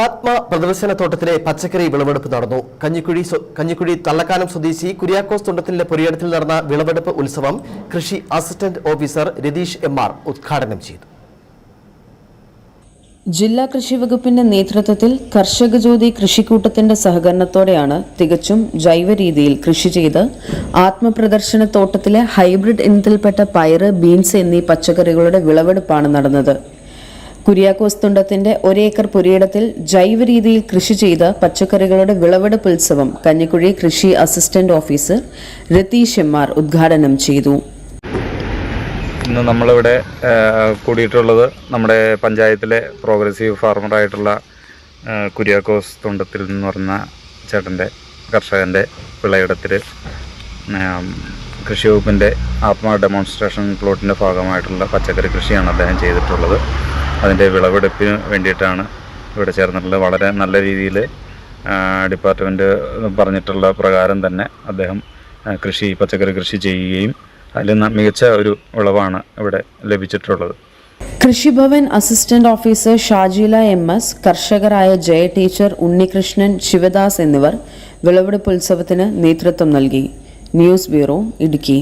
ആത്മ പ്രദർശന തോട്ടത്തിലെ പച്ചക്കറി വിളവെടുപ്പ് നടന്നു. കഞ്ഞിക്കുഴി കഞ്ഞിക്കുഴി തള്ളക്കാനം സ്വദേശി കുര്യാക്കോസ് തുണ്ടത്തിന്റെ പുരയിടത്തിൽ നടന്ന വിളവെടുപ്പ് ഉത്സവം കൃഷി assistant officer Ratheesh M R ഉദ്ഘാടനം ചെയ്തു. ജില്ലാ കൃഷി വകുപ്പിന്റെ നേതൃത്വത്തിൽ കർഷക ജ്യോതി കൃഷിക്കൂട്ടത്തിന്റെ സഹകരണത്തോടെയാണ് തികച്ചും ജൈവ രീതിയിൽ കൃഷി ചെയ്ത് ആത്മപ്രദർശന തോട്ടത്തിലെ ഹൈബ്രിഡ് ഇനത്തിൽപ്പെട്ട പയറ് ബീൻസ് എന്നീ പച്ചക്കറികളുടെ വിളവെടുപ്പാണ് നടന്നത്. കുര്യാക്കോസ് തുണ്ടത്തിന്റെ ഒരേക്കർ പുരയിടത്തിൽ ജൈവ രീതിയിൽ കൃഷി ചെയ്ത പച്ചക്കറികളുടെ വിളവെടുപ്പ് ഉത്സവം കഞ്ഞിക്കുഴി കൃഷി assistant officer Ratheesh M R ഉദ്ഘാടനം ചെയ്തു. ഇന്ന് നമ്മളിവിടെ കൂടിയിട്ടുള്ളത് നമ്മുടെ പഞ്ചായത്തിലെ പ്രോഗ്രസീവ് ഫാർമറായിട്ടുള്ള കുര്യാക്കോസ് തുണ്ടത്തിൽ എന്ന് പറഞ്ഞ ചേട്ടന്റെ കർഷകന്റെ വിളയിടത്തിൽ കൃഷി വകുപ്പിന്റെ ആത്മ ഡെമോൺസ്ട്രേഷൻ പ്ലോട്ടിന്റെ ഭാഗമായിട്ടുള്ള പച്ചക്കറി കൃഷിയാണ് അദ്ദേഹം ചെയ്തിട്ടുള്ളത്. അതിന്റെ വിളവെടുപ്പിന് വേണ്ടിയിട്ടാണ് ഇവിടെ ചേർന്നിട്ടുള്ളത്. വളരെ നല്ല രീതിയിൽ ഡിപ്പാർട്ട്മെന്റ് പറഞ്ഞിട്ടുള്ള പ്രകാരം തന്നെ അദ്ദേഹം കൃഷി പച്ചക്കറി കൃഷി ചെയ്യുകയും അതിൽ മികച്ച ഒരു വിളവാണ് ഇവിടെ ലഭിച്ചിട്ടുള്ളത്. Krishibhavan assistant officer Shajila M S കർഷകരായ Jaya teacher Unnikrishnan Sivadas എന്നിവർ വിളവെടുപ്പ് ഉത്സവത്തിന് നേതൃത്വം നൽകി. News bureau Idukki.